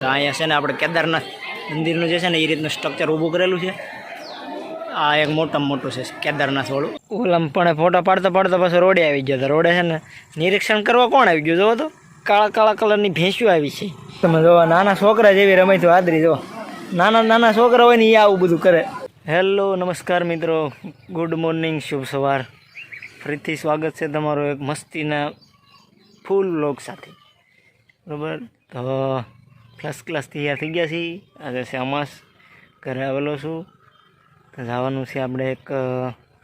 અહીંયા છે ને આપણે કેદારનાથ મંદિરનું જે છે ને એ રીતનું સ્ટ્રક્ચર ઊભું કરેલું છે. આ એક મોટામાં મોટું છે કેદારનાથ વાળું. ઓલામ પણ ફોટા પાડતા પાડતા પાછો રોડે આવી ગયો તો રોડે છે ને નિરીક્ષણ કરવા કોણ આવી ગયું? જોવો તો કાળા કાળા કલરની ભેંસ્યું આવી છે. તમે જોવા નાના છોકરા જેવી રમાય તો આદરી જો નાના નાના છોકરા હોય ને એ આવું બધું કરે. હેલો, નમસ્કાર મિત્રો. ગુડ મોર્નિંગ શુભ સવાર. ફરીથી સ્વાગત છે તમારો એક મસ્તીના ફૂલ લોક સાથે. બરાબર? તો ફર્સ્ટ ક્લાસ તૈયાર થઈ ગયા છીએ. આજે શ્યામાસ ઘરે આવેલો છું. તો જવાનું છે આપણે એક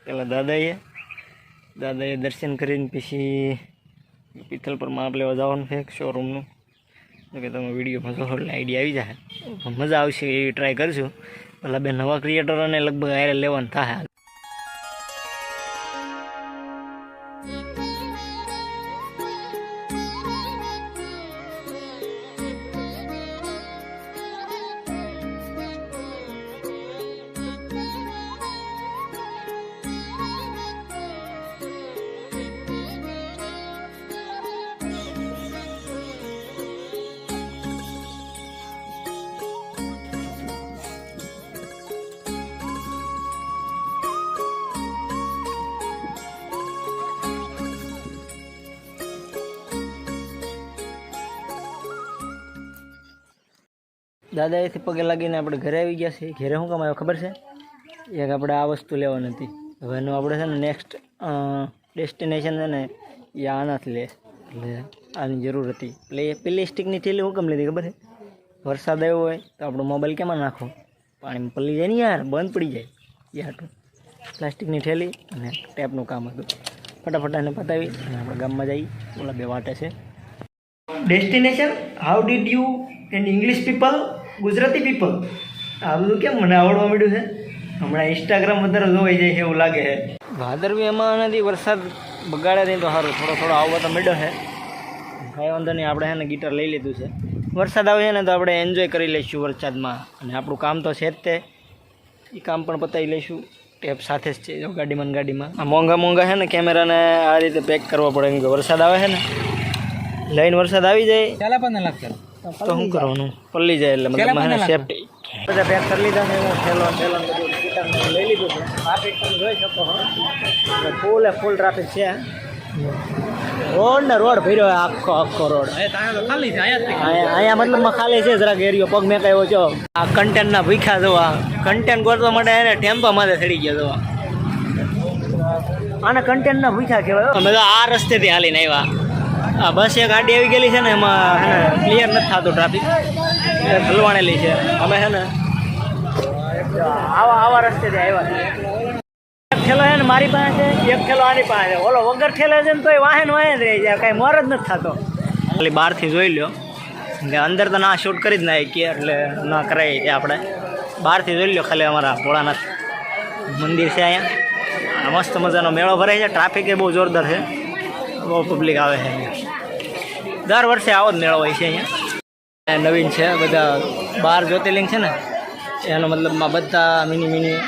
પેલા દાદાએ. દાદાએ દર્શન કરીને પછી પિથલ પર માપ લેવા જવાનું છે એક શોરૂમનું કે તમે વિડીયોમાં જોશો એટલે આઈડિયા આવી જાય. મજા આવશે એવી ટ્રાય કરશું. પેલા બે નવા ક્રિએટરોને લગભગ આયરે લેવાનું થાય દાદાએથી પગે લાગીને આપણે ઘરે આવી ગયા છીએ. ઘરે શું કામ ખબર છે? એક આપણે આ વસ્તુ લેવાની હતી. હવે એનું આપણે છે ને નેક્સ્ટ ડેસ્ટિનેશન છે ને એ આનાથી લે. એટલે આની જરૂર હતી. એટલે એ પ્લાસ્ટિકની થેલી હું કેમ લીધી ખબર છે? વરસાદ આવ્યો હોય તો આપણો મોબાઈલ કેમાં નાખો? પાણીમાં પલી જાય ને યાર, બંધ પડી જાય. એ હાટું. પ્લાસ્ટિકની થેલી અને ટેપનું કામ હતું. ફટાફટ એને પતાવી અને આપણે ગામમાં જઈ ઓલા બે વાટે છે. Destination how did you and English people Gujarati people આ બધું કેમ મને આવડવા માંડ્યું છે? હમણાં ઇન્સ્ટાગ્રામ વધારે જોવાઈ જાય છે એવું લાગે છે. ભાદરવી એમાં નથી વરસાદ બગાડે નહીં તો સારું. થોડો થોડો આવવા તો મળ્યો છે. કાંઈ વાંધો નહીં આપણે છે ને ગીટર લઈ લીધું છે. વરસાદ આવે છે ને તો આપણે એન્જોય કરી લઈશું વરસાદમાં. અને આપણું કામ તો છે જ તે. એ કામ પણ પતાવી લઈશું. ટેપ સાથે જ છે જો ગાડીમાં ગાડીમાં. આ મોંઘા મોંઘા છે ને કેમેરાને આ રીતે પેક કરવો પડે કેમ કે વરસાદ આવે છે ને. લઈને વરસાદ આવી જાય. ચાલા પણ લાગશે તો શું કરવાનું? પલ્લી જાય એટલે મતલબ મને સેફટી બધા પેક કરી લીધા ને હું ઠેલો ઠેલો બધું લઈ લીધું છે. ટ્રાફિક તમે જોઈ શકો છો. ફૂલ ફૂલ ટ્રાફિક છે. રોડ ને રોડ ભર્યો આખો આખો રોડ. ખાલી છે આયા અહીંયા મતલબ મતલબમાં ખાલી છે જરાક એરિયો પગ મેં કહ્યો છો આ કન્ટેનના ભૂખ્યા જોવા. કન્ટેન ગોતવા માટે એને ટેમ્પા માથે ચડી ગયા જોવા. આને કન્ટેનના ભૂખ્યા કહેવાય. અમે તો આ રસ્તેથી હાલીને આવ્યા. આ બસ એક ગાડી આવી ગયેલી છે ને, એમાં હે ને ક્લિયર નથી થતું ટ્રાફિક હલવાણેલી છે. અમે હે ને, આવા આવા રસ્તેથી આવ્યા. એક ઠેલો છે ને મારી પાસે છે એક ઠેલો આની પાસે. ઓલો વગર ઠેલો છે ને, તોય વાહન વાહન જ રહી જાય કાંઈ મોર જ નથી થતો. ખાલી બહારથી જોઈ લ્યો. કે અંદર તો ના શૂટ કરી જ ના કે એટલે ના કરાય એ આપણે. બહારથી જોઈ લ્યો ખાલી અમારા ભોળાનાથ મંદિર છે અહીંયા. મસ્ત મજાનો મેળો ભરાય છે. ટ્રાફિક એ બહુ જોરદાર છે. બહુ પબ્લિક આવે છે અહીંયા. દર વર્ષે આવો જ મેળો હોય છે અહીંયા. નવીન છે, બધા બાર જ્યોતિર્લિંગ છે ને, એનો મતલબમાં બધા મિની મિની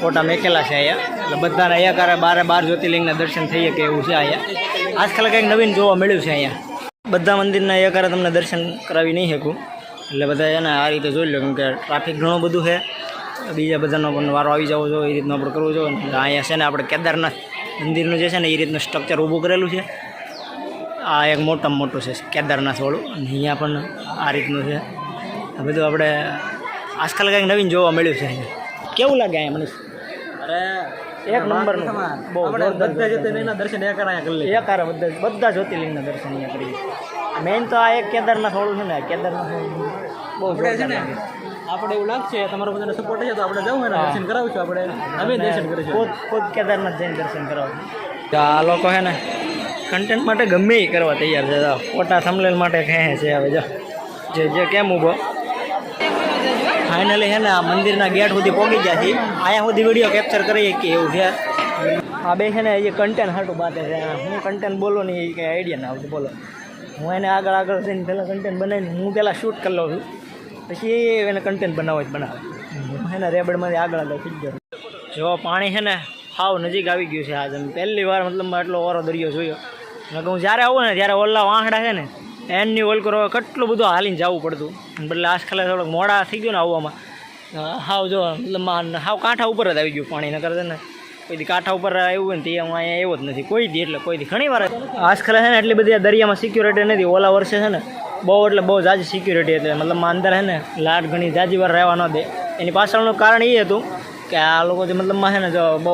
ફોટા મેકેલા છે અહીંયા. એટલે બધાને અહીંયા કારે બારે બાર જ્યોતિર્લિંગના દર્શન થઈ શકે એવું છે અહીંયા. આજકાલ કંઈક નવીન જોવા મળ્યું છે અહીંયા. બધા મંદિરના અહીંયા કારે તમને દર્શન કરાવી નહીં શકું. એટલે બધા એને આ રીતે જોઈ લો, કેમ કે ટ્રાફિક ઘણું બધું છે. બીજા બધાનો પણ વારો આવી જવો જોઈએ, એ રીતનો આપણે કરવું જોઈએ. અહીંયા છે ને આપણે કેદારનાથ મંદિરનું જે છે ને એ રીતનું સ્ટ્રક્ચર ઊભું કરેલું છે. આ એક મોટામાં મોટું છે કેદારનાથ વાળું. અને અહીંયા પણ આ રીતનું છે. આ બધું આપણે આજકાલ કંઈક નવીન જોવા મળ્યું છે અહીંયા. કેવું લાગે અહીંયા મનીષ? અરે એક નંબરનું. બહુ બધા જ્યોતિર્લિંગના દર્શન એક બધા બધા જ્યોતિર્લિંગના દર્શન અહીંયા કરીએ મેઇન તો આ એક કેદારનાથ વાળું છે ને કેદારનાથ બહુ છે ને. આપણે એવું લાગશે તમારો બધાને સપોર્ટ છે તો આપણે જવું ને દર્શન કરાવશું આપણે. અમે દર્શન કરીશું. ખુદ ખુદ કેદારનાથ જઈને દર્શન કરાવશું તો આ લોકો છે ને કન્ટેન્ટ માટે ગમે એ કરવા તૈયાર છે. જો ફોટા થમલેલ માટે કહે છે હવે જો. જે જે કેમ ઊભો? ફાઇનલી છે ને આ મંદિરના ગેટ સુધી પહોંચી ગયા છીએ. અહીંયા સુધી વીડિયો કેપ્ચર કરીએ કે એવું છે. આ બે છે ને એ કન્ટેન્ટ હાટું બાતે છે. હું કન્ટેન્ટ બોલો ને એ કંઈ આઈડિયા ના આવતું બોલો. હું એને આગળ આગળ થઈને પહેલાં કન્ટેન્ટ બનાવીને હું પહેલાં શૂટ કરી લઉં છું. પછી એને કન્ટેન્ટ બનાવો જ બનાવે. એના રેબડમાંથી આગળ આગળ થઈ ગયો જો પાણી છે ને હાવ નજીક આવી ગયું છે આજ. પહેલી વાર મતલબ આટલો ઓરો દરિયો જોયો. નકર હું જ્યારે આવું ને ત્યારે ઓલા વાંહડા છે ને, એનની ઓલ કરો, કેટલું બધું હાલીને જવું પડતું. બદલે આજ ખાલે થોડોક મોડા થઈ ગયો ને આવવામાં. હાવ જો, મતલબ હાવ કાંઠા ઉપર જ આવી ગયું પાણી, નકર છે ને કોઈ કાંઠા ઉપર આવ્યું ને તે હું અહીંયા એવો જ નથી. કોઈ દી એટલે કોઈ દી ઘણી વાર આજકાલ છે ને એટલી બધી દરિયામાં સિક્યુરિટી નથી. ઓલા વર્ષે છે ને બહુ એટલે બહુ જાજી સિક્યુરિટી હતી. મતલબ અંદર હે ને લાટ ઘણી જાજી વાર રહેવા ન દે. એની પાછળનું કારણ એ હતું કે આ લોકો જે મતલબમાં છે ને જો બહુ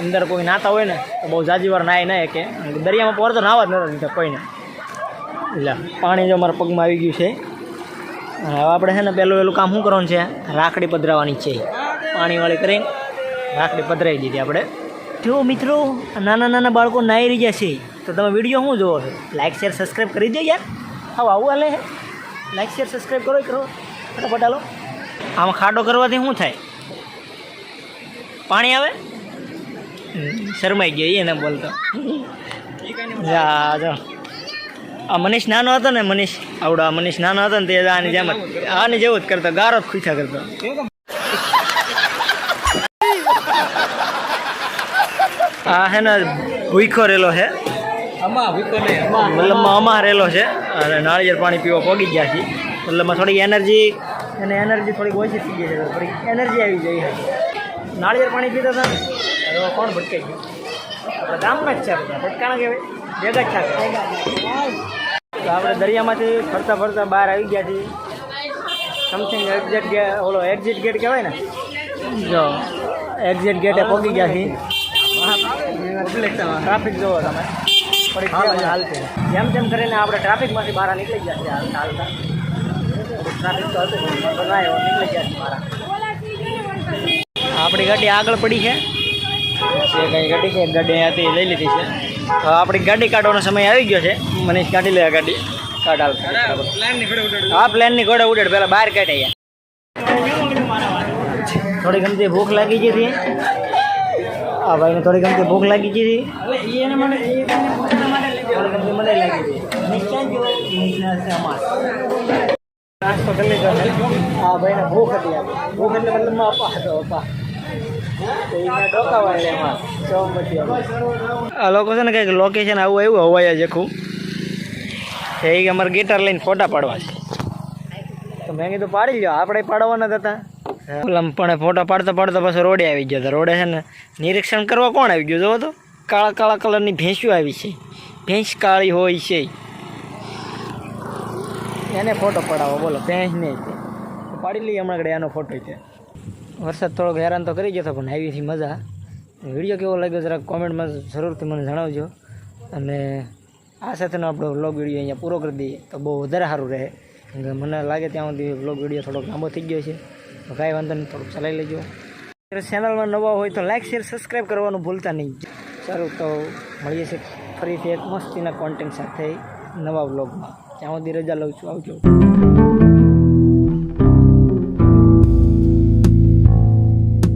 અંદર કોઈ નાતા હોય ને, તો બહુ જાજી વાર નાય કે. દરિયામાં પોર તો નાવા જ નતા દીધા કોઈને. એટલે પાણી જો મારા પગમાં આવી ગયું છે. હવે આપણે છે ને પહેલું પહેલું કામ શું કરવાનું છે? રાખડી પધરાવાની છે. પાણીવાળી કરીને રાખડી પધરાવી દીધી આપણે. જો મિત્રો, નાના નાના બાળકો નાહી રહ્યા છે, તો તમે વીડિયો શું જોવો છો? લાઇક શેર સબસ્ક્રાઈબ કરી દો યાર. હા આવું હાલે. હે લાઈક શેર સબસ્ક્રાઈબ કરો કરો. ફટાફટ હાલો. આમાં ખાડો કરવાથી શું થાય? પાણી આવે? શરમાઈ ગયો એને બોલતો આ મનીષ નાનો હતો ને, મનીષ આવડો મનીષ નાનો હતો ને, તે આની જેમ જ, આની જેવું જ કરતો, ગારો જ ખુશા કરતો. આ હે ને, ભૂખો નહીં આમાં મતલબમાં અમા રેલો છે. અને નાળિયેર પાણી પીવા પોગી ગયા છે મતલબમાં થોડી એનર્જી અને એનર્જી થોડીક ઓછી થઈ ગઈ છે થોડીક એનર્જી આવી જાય હતી નાળિયેર પાણી પીતા હતા ને કોણ ભટકાઈ ગયું? આપણે ગામમાં જ છે બધા. ભટકાણા કહેવાય. ભેગા જ છે તો આપણે દરિયામાંથી ફરતા ફરતા બહાર આવી ગયા છીએ. સમથિંગ એક્ઝેટ ગેટ ઓલો એક્ઝિટ ગેટ કહેવાય ને? જો એક્ઝિટ ગેટે પહોંચી ગયા છીએ. ટ્રાફિક જોવો તમે. જેમ તેમ કરીને આપણે ટ્રાફિકમાંથી બહાર નીકળી ગયા છે હાલતા હાલતા ટ્રાફિક તો હતું બનાવ્યો નીકળી ગયા છે બહાર. આપણી ગાડી આગળ પડી છે. એ કઈ ગાડી છે? ગાડી હતી લઈ લીધી છે. તો આપણી ગાડી કાઢવાનો સમય આવી ગયો છે. મનીષ કાઢી લે ગાડી. કાઢ હાલ પ્લાનની ઘડે ઉડાડું હા પ્લેનની ઘોડે ઉડેડ. પહેલાં બહાર કાઢે થોડી ગમતી ભૂખ લાગી ગઈ હતી. આ ભાઈને થોડી ગમતી ભૂખ લાગી ગઈ હતી. મને લાગી નાસ્તો કરી લીધો આ ભાઈને ભૂખ હતી ભૂખ એટલે અપા હતો અપા. આ લોકો છે ને કંઈક લોકેશન આવું આવ્યું હવાયા ખૂબ એ કે અમારે ગિટાર લઈને ફોટા પાડવા છે. તો મેં કીધું પાડી લ્યો આપણે પાડવાના હતા. ઓલા પણ ફોટા પાડતા પાડતા પાછો રોડે આવી ગયો તો રોડે છે ને નિરીક્ષણ કરવા કોણ આવી ગયું જોવો તો? કાળા કાળા કલરની ભેંસો આવી છે. ભેંસ કાળી હોય છે. એને ફોટો પડાવો, બોલો, ભેંસ નહીં પાડી લઈએ હમણાં કડે એનો ફોટો છે. વરસાદ થોડોક હેરાન તો કરી ગયો હતો પણ આવી હતી મજા. વીડિયો કેવો લાગ્યો જરાક કોમેન્ટમાં જરૂરથી મને જણાવજો. અને આ સાથેનો આપણો વ્લોગ વીડિયો અહીંયા પૂરો કરી દઈએ તો બહુ વધારે સારું રહે. મને લાગે ત્યાં સુધી વ્લોગ વીડિયો થોડોક લાંબો થઈ ગયો છે. તો કાંઈ વાંધો નહીં, થોડુંક ચલાવી લેજો. ચેનલમાં નવા હોય તો લાઇક શેર સબસ્ક્રાઈબ કરવાનું ભૂલતા નહીં. સારું, તો મળીએ છીએ ફરીથી એક મસ્તીના કોન્ટેન્ટ સાથે નવા વ્લોગમાં ત્યાં સુધી રજા લઉં છું. આવજો.